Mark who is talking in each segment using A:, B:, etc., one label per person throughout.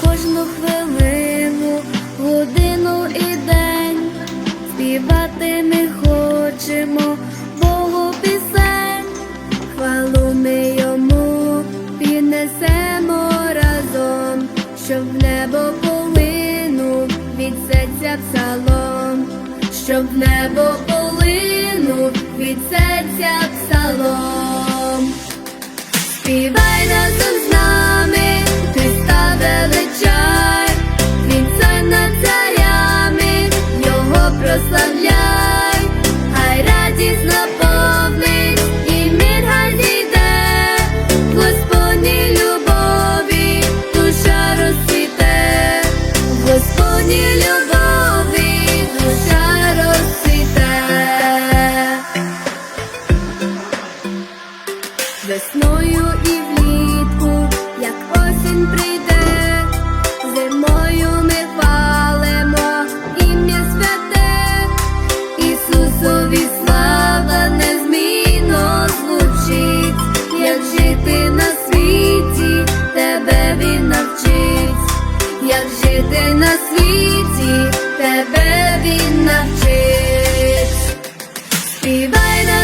A: кожну хвилину, годину і день. Співати ми хочемо, Богу пісень, хвалу ми йому піднесемо разом, щоб в небо полинув від серця псалом, щоб в небо полинув від серця псалом. Співати Господній любові душа розцвіте. 李白的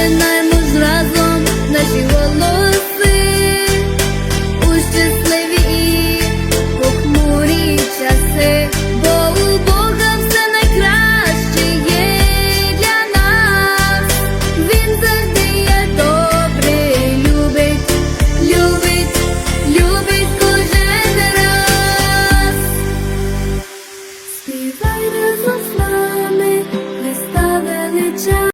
A: Поєднаємо ж разом наші.